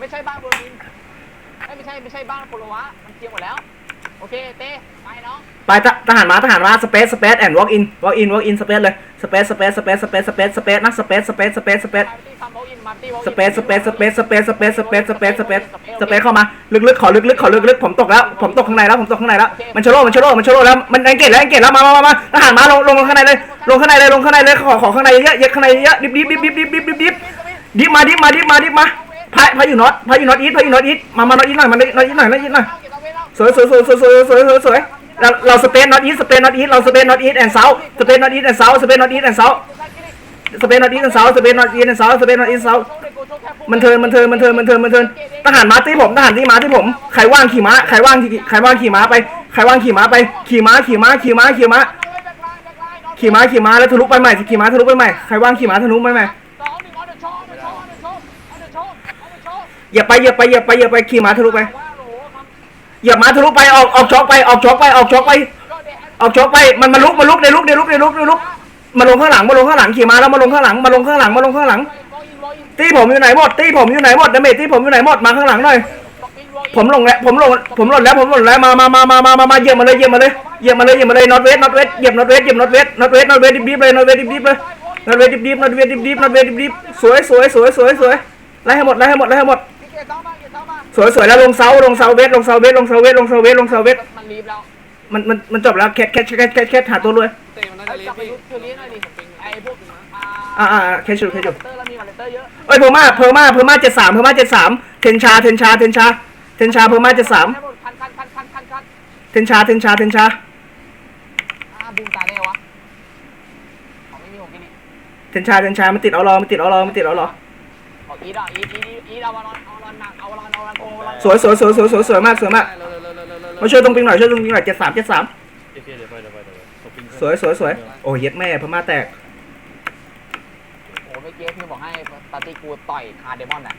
ไม่ใช่บ้านโบราณไม่ใช่ไม่ใช่บ้านโปโลวะมันเคลียร์หมดแล้ว โอเคเต้ไปน้องไปททหารมาทหารมาสเปซสเปซแอนด์วอล์กอินวอล์กอินวอล์กอินสเปซเลยสเปซสเปซสเปซสเปซสเปซสเปซนะสเปซสเปซสเปซสเปซมาที่ทำโบอินมาที่โบอินสเปซสเปซสเปซสเปซสเปซสเปซสเปซสเปซสเปซเข้ามาลึกๆขอลึกๆขอลึกๆผมตกแล้วผมตกข้างในแล้วผมตกข้างในแล้วมันชะโลมันชะโลมันชะโลแล้วมันแองเกตแล้วแองเกตแล้วมามามามาทหารมาลงลงข้างในเลยลงข้างในเลยลงข้างในเลยขอขอข้างในเยอะเยอะข้างในเยอะดิบดิบดิบดิบดิบดิบดิบดิบดิบมาดิบมาดิบมาดิบมา พายพายอยู่น็อตพายอยู่น็อตอีทพายอยู่น็อตอีทมามาน็อตอีทหน่อยมาน็อตอีทหน่อยน็อตอีทหน่อยสวยสวยสวยสวยสวยสวยสวยสวยเราเราสเปนน็อตอีทสเปนน็อตอีทเราสเปนน็อตอีทแอนด์เซาสเปนน็อตอีทแอนด์เซาสเปนน็อตอีทแอนด์เซาสเปนน็อตอีทแอนด์เซาสเปนน็อตอีทแอนด์เซาสเปนน็อตอีทแอนเซามันเทินมันเทินมันเทินมันเทินมันเทินทหารม้าที่ผมทหารที่ม้าที่ผมใครว่างขี่ม้าใครว่างขี่ใครว่างขี่ม้าไปใครว่างขี่ม้าไปขี่ม้าขี่ม้าขี่ม้าขี่ม้าขี่ม้าขี่ม้าแล้วทะลุไปใหม่ขี่ม้าทะลุไปใหม่ใครว่างขี่ม้าทะลุไปใหม่ อย่าไปอย่าไปอย่าไปอย่าไปขี่ม้าทะลุไปอย่าม้าทะลุไปออกออกช็อกไปออกช็อกไปออกช็อกไป ออกช็อกไปมันมาลุกมาลุกในลุกในลุกในลุกในลุกมาลงข้างหลังมาลงข้างหลังขี่ม้าแล้วมาลงข้างหลังมาลงข้างหลังมาลงข้างหลัง ตีผมอยู่ไหนหมดตีผมอยู่ไหนหมดดาเมจตีผมอยู่ไหนหมดมาข้างหลังหน่อยผมลงแล้วผมลงผมหล่นแล้วผมหล่นแล้วมามามามามามามาเยี่ยบมาเลยเยี่ยบมาเลยเยี่ยบมาเลยเยี่ยบมาเลยน็อตเวสน็อตเวสเยี่ยบน็อตเวสเยี่ยบน็อตเวสน็อตเวสน็อตเวสดิบดิบเลยน็อตเวสดิบดิบเลยน็อตเวสดิบดิบน็อตเวสดิบดิบน็อตเวสดิบดิบสวยสวยสวยสวยสวยไล่ให้หมดไล่ให้หมดไล่ให้หมด สวยสวยแล้วลงเสาลงเสาเวสลงเสาเวสลงเสาเวสลงเสาเวสลงเสาเวสมันรีบแล้วมันมันมันจบแล้วแคทแคทแคทแคทแคทหาตัวรวยเตะมันน่าจะรีบพี่คือลี้หน่อยดิไอ้พวกอ่าอ่าแคทชุดแคทชุดเอ้ยเพอร์มาเพอร์มาเพอร์มาเจ็ดสามเพอร์มาเจ็ดสามเทนชาเทนชาเทนชาเทนชาเพอร์มาเจ็ดสามเทนชาเทนชาเทนชาบูมตายได้วะเทนชาเทนชามันติดเอารอมันติดเอารอมันติดเอารอ ออีดอะอีดอีดอีดเอาวอลเอาวอลหนักเอาวอลเอาวอลโกวอลสวยสวยสวยสวยสวยสวยมากสวยมากเร็วเร็วเร็วเร็วเร็วเร็วมาช่วยตรงปิงหน่อยช่วยตรงปิงหน่อยเจ็ดสามเจ็ดสามโอเคเดี๋ยวไปเดี๋ยวไปเดี๋ยวไปตบปิงสวยสวยสวยโอ้ยเย็ดแม่พม่าแตกโอ้เมื่อกี้พี่บอกให้ปาร์ตี้กูต่อยคาเดมอนอะ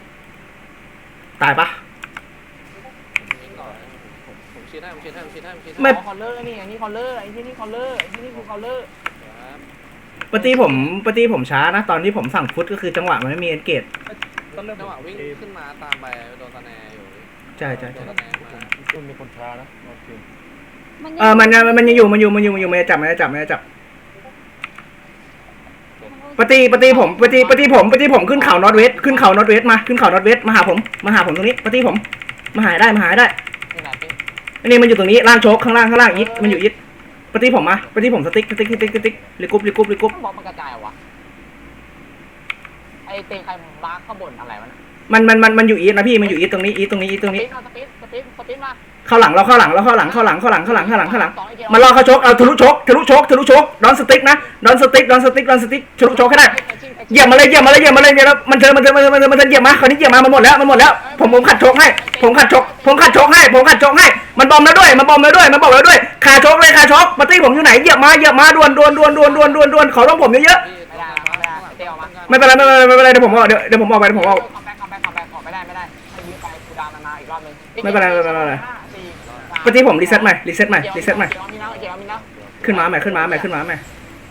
ตายปะผมชี้ให้ผมชี้ให้ผมชี้ให้ผมชี้ให้ไม่คอลเลอร์นี่อันนี้คอลเลอร์ไอ้ที่นี่คอลเลอร์ไอ้ที่นี่คือคอลเลอร์ครับปฏิผมปฏิผมช้านะ ตอนที่ผมสั่งฟุตก็คือจังหวะมันไม่มีเอนเกต ต้องเริ่มจังหวะวิ่งขึ้นมาตามไปโดนตะแนอยู่ใช่ใช่โดใช่นตะแนมาคุณมีคนช้านะโอเคเออมันยังมันยังอยู่มันอยู่มันอยู่มันอยู่มันจะจับมันจะจับมันจะจับปฏิปฏิผมปฏิปฏิผมปฏิผมขึ้นเขานอตเวสขึ้นเขานอตเวสมาขึ้นเขานอตเวสมาหาผมมาหาผมตรงนี้ปฏิผมมาหาได้มาหาได้นี่ไหนพี่อันนี้มันอยู่ตรงนี้ล่างโชกข้างล่างข้างล่างยิดมันอยู่ยิดปฏิผมมาปฏิผมสติ๊กสติ๊กสติ๊กสติ๊กลิกุบลิกุบลิกุบบอกมันกระจายวะไอ้เตงใครมาข้างบนอะไรวะมันมันมันมันอยู่อีทนะพี่มันอยู่อีทตรงนี้อีทตรงนี้อีทตรงสนี้ปินมาสปินสปินสปินมาเข้าหลังเราเข้าหลังเราเข้าหลังเข้าหลังเข้าหลังเข้าหลังเข้าหลังเข้าหลังมันรอเขาชกเอาทะลุชกทะลุชกทะลุชกดอนสติ๊กนะดอนสติ๊กดอนสติ๊กดอนสติ๊กทะลุชกแค่นั้นเหยียบมาเลยเหยียบมาเลยเหยียบมาเลยเนี่ยแล้วมันเจอมันเจอมันเจอมันเจอมันเจอเหยียบมาคราวนี้เหยียบมามันหมดแล้วมันหมดแล้วผมผมขัดชกให้ ผมขัดชก ผมขัดชกให้ ผมขัดชกให้ มันบอมแล้วด้วยมันบอมแล้วด้วยมันบอกแล้วด้วยคาชกเลยคาชกปาร์ตี้ผมอยู่ไหนเหยียบมาเหยียบมาดวนดวนดวนดวนดวนดวนดวนขอต้องผมเยอะพี่ ไม่เป็นไรไม่เป็นไรไม่เป็นไรเดี๋ยวผมออกเดี๋ยวเดี๋ยวผมออกไปเดี๋ยวผมออก คัมแบ็คคัมแบ็คคัมแบ็คออกไม่ได้ไม่ได้ให้ยืมไปกูดาวนาอีกรอบนึงไม่เป็นไรไม่เป็นไรไม่เป็นไรปาร์ตี้ผมรีเซ็ตใหม่รีเซ็ตใหม่รีเซ็ตใหม่เกี่ยวมีนะเกี่ยวมีนะขึ้นมาใหม่ขึ้นมาใหม่ขึ้นมาใหม่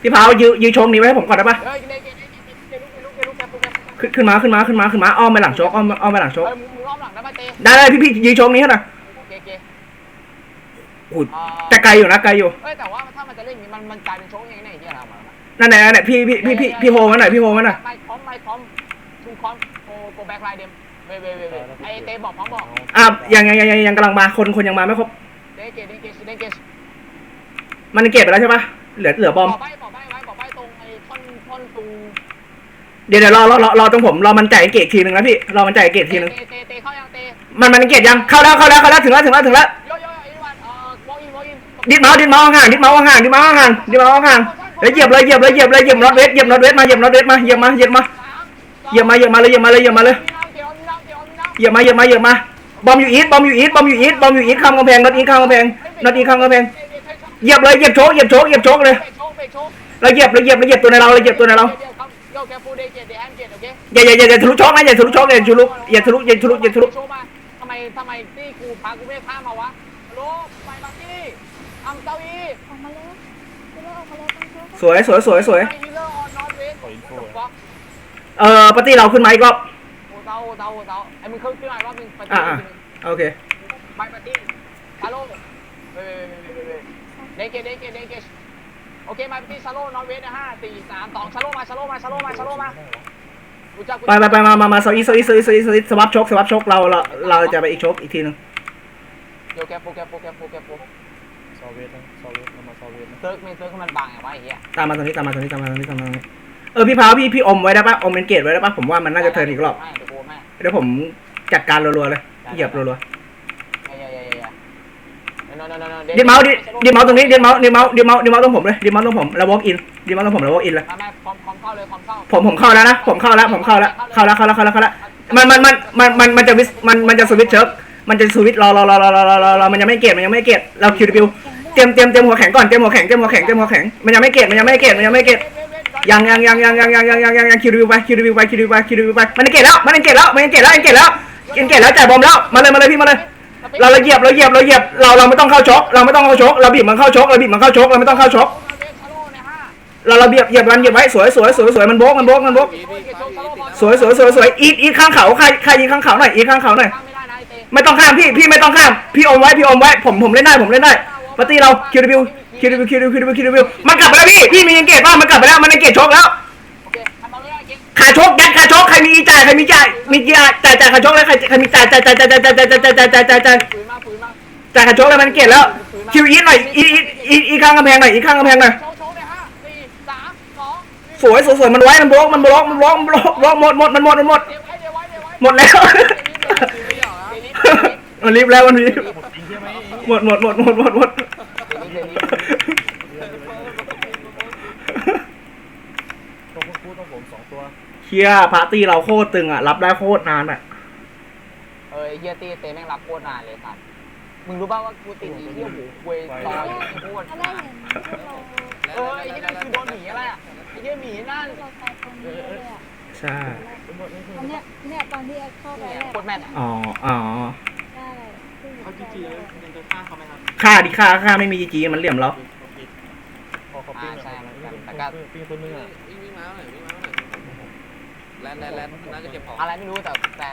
พี่พาวยืยืชมนี้ไว้ให้ผมก่อนได้ปะเฮ้ยเด็กเด็กเด็กเด็กลูกเด็กลูกเด็กลูกแคปลูกแคปขึ้นขึ้นมาขึ้นมาขึ้นมาขึ้นมาอ้อมไปหลังโชกอ้อมอ้อมไปหลังโชกเฮ้ยมึงมึงอ้อมหลังได้ป่ะเต้ได้ได้พี่พี่ยืนชมนี้ให้หน่อยเก๋เก๋โอ้ยแต่ไกลอยู่นะไกลอยู่เฮ้ยแต่ว่าถ้ามันจะเล่นอย่างนี้มันมันกลายเป็นโชว์ยังไงเนี่ยที่อะไรมา นั่นแหละนั่นแหละพี่พี่พี่พี่พี่โฮมาหน่อยพี่โฮมาหน่อยไม่พร้อมไม่พร้อมทูพร้อมโกโกแบ็คไลน์เดมเว้ยเว้ยเว้ยเว้ยไอเต้บอกพร้อมบอกอะยังยังยังยังยังกำลังมาคนคนยังมาไม่ครบเด้เก๋เด้เก๋เด้เก๋มันเก็บไปแล้วใช่ปะเหลือเหลือบอมบอกใบบอกใบไว้บอกใบตรงไอ้ท่อนท่อนตรงเดี๋ยวเดี๋ยวรอรอรอรอตรงผมรอมันจ่ายเกตทีนึงนะพี่รอมันจ่ายเกตทีนึงเตเตเตเข้ายังเตมันมันเกตยังเข้าแล้วเข้าแล้วเข้าแล้วถึงแล้วถึงแล้วถึงแล้วโยโย่ไอ้วันเอ่อวอล์กอินวอล์กอินดิดเมาส์ดิดเมาส์ห่างดิดเมาส์ห่างดิดเมาส์ห่างดิดเมาส์ห่าง แล้วเหยียบเลยเหยียบเลยเหยียบเลยเหยียบน็อตเวสเหยียบน็อตเวสมาเหยียบน็อตเวสมาเหยียบมาเหยียบมาเหยียบมาเหยียบมาเลยเหยียบมาเลยเหยียบมาเลยเหยียบมาเหยียบมาเหยียบมาบอมอยู่อีทบอมอยู่อีทบอมอยู่อีทบอมอยู่อีทข้ามกำแพงน็อตอีทข้ามกำแพงน็อตอีทข้ามกำแพงเหยียบเลยเหยียบโชกเหยียบโชกเหยียบโชกเลยเฟกโชว์แล้วเหยียบแล้วเหยียบแล้วเหยียบตัวในเราเลยเหยียบตัวในเราอย่าอย่าอย่าอย่าทะลุโชกนะอย่าทะลุโชกอย่าทะลุอย่าทะลุอย่าทะลุอย่าทะลุโชว์มาทำไมทำไมที่กูพากูไม่ข้ามมาวะโลไปบักกี้ทำเก้าอี้ สวยสวยสวยสวยฮีโร่ออนนอตเวสขออินโฟบล็อกเอ่อปาร์ตี้เราขึ้นมาอีกรอบโอ้ตเตาเตาเตาไอ้มึงขึ้นขึ้นมาอีกรอบนึงไปอ่าที่อ่าโอเคไปปาร์ตี้ชาโลเว้ยเดเกเดเกเดเกโอเคมาปาร์ตี้ชาโลนอร์เวย์นะห้าสี่สามสองชาโลมาชาโลมาชาโลมาชาโลมากูจะกูไปไปไปมามามาโซอีโซอีโซอีโซอีโซอีสวับชกสวับชกเราเราเราจะไปอีกชกอีกทีหนึงเดี๋ยวแกโปแกโปแกโปแกโป ซอเวทนะซอเวทเรามาซอเวทนะเซิร์ฟไม่เซิร์ฟให้มันบางไงวะไอ้เหี้ยตามมาตรงนี้ตามมาตรงนี้ตามมาตรงนี้ตามมาตรงนี้เออพี่พาวพี่พี่อมไว้ได้ปะอมเป็นเกตไว้ได้ปะผมว่ามันน่าจะเทิร์นอีกรอบไม่เดี๋ยวกูไม่เดี๋ยวผมจัดการรัวๆเลยเหยียบรัวไม่อย่าอย่าอย่าอย่า no no no no ๆดิดเมาส์ดิดิดเมาส์ตรงนี้ดิดเมาส์ดิดเมาส์ดิดเมาส์ดิดเมาส์ตรงผมเลยดิดเมาส์ตรงผมแล้ว walk in ดิดเมาส์ตรงผมแล้ว walk in เลยไม่ไม่คอมคอมเข้าเลยคอมเข้าผมผมเข้าแล้วนะผมเข้าแล้วผมเข้าแล้วเข้าแล้วเข้าแล้วเข้าแล้วเข้าแล้วมันมันมันมันมันมันจะวิสมันมันจะสวิตช์เชิร์ก มันจะสวิตรอรอรอรอรอรอรอมันยังไม่เกตมันยังไม่เกตเราคิวดิวเตรียมเตรียมเตรียมหัวแข็งก่อนเตรียมหัวแข็งเตรียมหัวแข็งเตรียมหัวแข็งมันยังไม่เกตมันยังไม่เกตมันยังไม่เกตยังยังยังยังยังยังยังยังยังยังคิวดิวไปคิวดิวไปคิวดิวไปคิวดิวไปมันเกตแล้วมันเกตแล้วมันเกตแล้วยังเกตแล้วยังเกตแล้วจ่ายบอมแล้วมาเลยมาเลยพี่มาเลยเราเราเหยียบเราเหยียบเราเหยียบเราเราไม่ต้องเข้าช็อกเราไม่ต้องเข้าช็อกเราบีบมันเข้าช็อกเราบีบมันเข้าช็อกเราไม่ต้องเข้าช็อกเราเราเหยียบเหยียบมันเหยียบไว้สวยสวยสวยสวยมันโบกมันโบกมันโบกสวยสวยสวยสวยอีทอีทข้างเขาใครใครยิงข้างเขาหน่อยอีทข้างเขาหน่อย ไม่ต้องข้ามพี่พี่ไม่ต้องข้ามพี่อมไว้พี่อมไว้ผมผมเล่นได้ผมเล่นได้ปาร์ตี้เราคิวดิวคิวดิวคิวดิวคิวดิวคิวดิวมันกลับไปแล้วพี่พี่มียังเกตป่ะมันกลับไปแล้วมันยังเกตชกแล้วขาชกยัดขาชกใครมีจ่ายใครมีจ่ายมีจ่ายจ่ายจ่ายขาชกแล้วใครใครมีจ่ายจ่ายจ่ายจ่ายจ่ายจ่ายจ่ายจ่ายจ่ายจ่ายจ่ายจ่ายจ่ายขาชกแล้วมันเกตแล้วคิวอีทหน่อยอีทอีอีข้างกำแพงหน่อยอีข้างกำแพงหน่อยสวยสวยสวยมันไว้มันบล็อกมันบล็อกมันบล็อกมันบล็อกบล็อกหมดหมดมันหมดมันหมดหมดแล้ว มันรีบแล้วมันรีบหมดจริงใช่ไหมหมดหมดหมดหมดหมดหมดต้องพูดต้องผมสองตัว เชียพาร์ตี้เราโคตรตึงอะ รับได้โคตรนานอะ เอ้ยเฮียตีเต้แม่งรับโคตรนานเลยสัตว์มึงรู้ป่าวว่ากูติดอีเหี้ยหูคุยต่ออย่างโคตรตอนแรกเห็นพวกเราเออไอ้ที่นั่นคือโดนหมีอะไรอะไอ้เหี้ยหมีนั่นเราไปตรงนี้เลยอะใช่อันเนี้ยเนี่ยตอนที่เข้าไปเนี่ยแรกโคตรแม่นอ๋ออ๋อได้ เขาจริงๆค่าดิค่าค่าไม่มีจีจีมันเหลี่ยมเราพอเขาปิ้งปิ้งตัวนึงอะวิ่งวิ่งมาหน่อยวิ่งมาหน่อยแลนแลนแลนน่าจะเก็บของอะไรไม่รู้แต่แต่